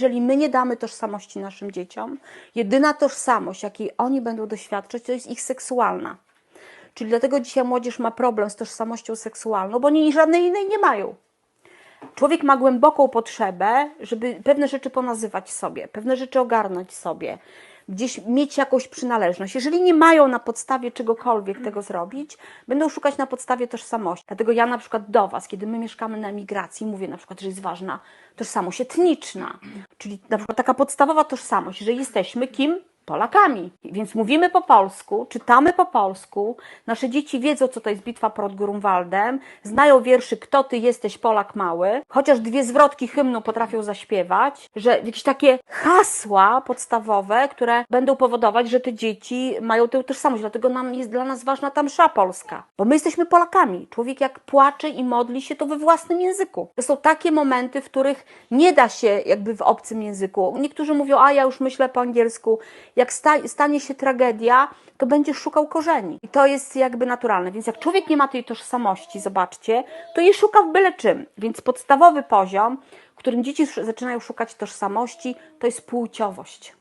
Jeżeli my nie damy tożsamości naszym dzieciom, jedyna tożsamość, jakiej oni będą doświadczać, to jest ich seksualna. Czyli dlatego dzisiaj młodzież ma problem z tożsamością seksualną, bo oni żadnej innej nie mają. Człowiek ma głęboką potrzebę, żeby pewne rzeczy ponazywać sobie, pewne rzeczy ogarnąć sobie, gdzieś mieć jakąś przynależność. Jeżeli nie mają na podstawie czegokolwiek tego zrobić, będą szukać na podstawie tożsamości. Dlatego ja na przykład do Was, kiedy my mieszkamy na emigracji, mówię na przykład, że jest ważna tożsamość etniczna, czyli na przykład taka podstawowa tożsamość, że jesteśmy kim? Polakami. Więc mówimy po polsku, czytamy po polsku, nasze dzieci wiedzą, co to jest bitwa pod Grunwaldem, znają wierszy Kto ty jesteś, Polak mały, chociaż dwie zwrotki hymnu potrafią zaśpiewać, że jakieś takie hasła podstawowe, które będą powodować, że te dzieci mają tę tożsamość. Dlatego nam jest dla nas ważna ta msza polska, bo my jesteśmy Polakami. Człowiek jak płacze i modli się, to we własnym języku. To są takie momenty, w których nie da się jakby w obcym języku. Niektórzy mówią, a ja już myślę po angielsku. Jak sta, stanie się tragedia, to będziesz szukał korzeni. I to jest jakby naturalne. Więc jak człowiek nie ma tej tożsamości, zobaczcie, to jej szuka w byle czym. Więc podstawowy poziom, w którym dzieci zaczynają szukać tożsamości, to jest płciowość.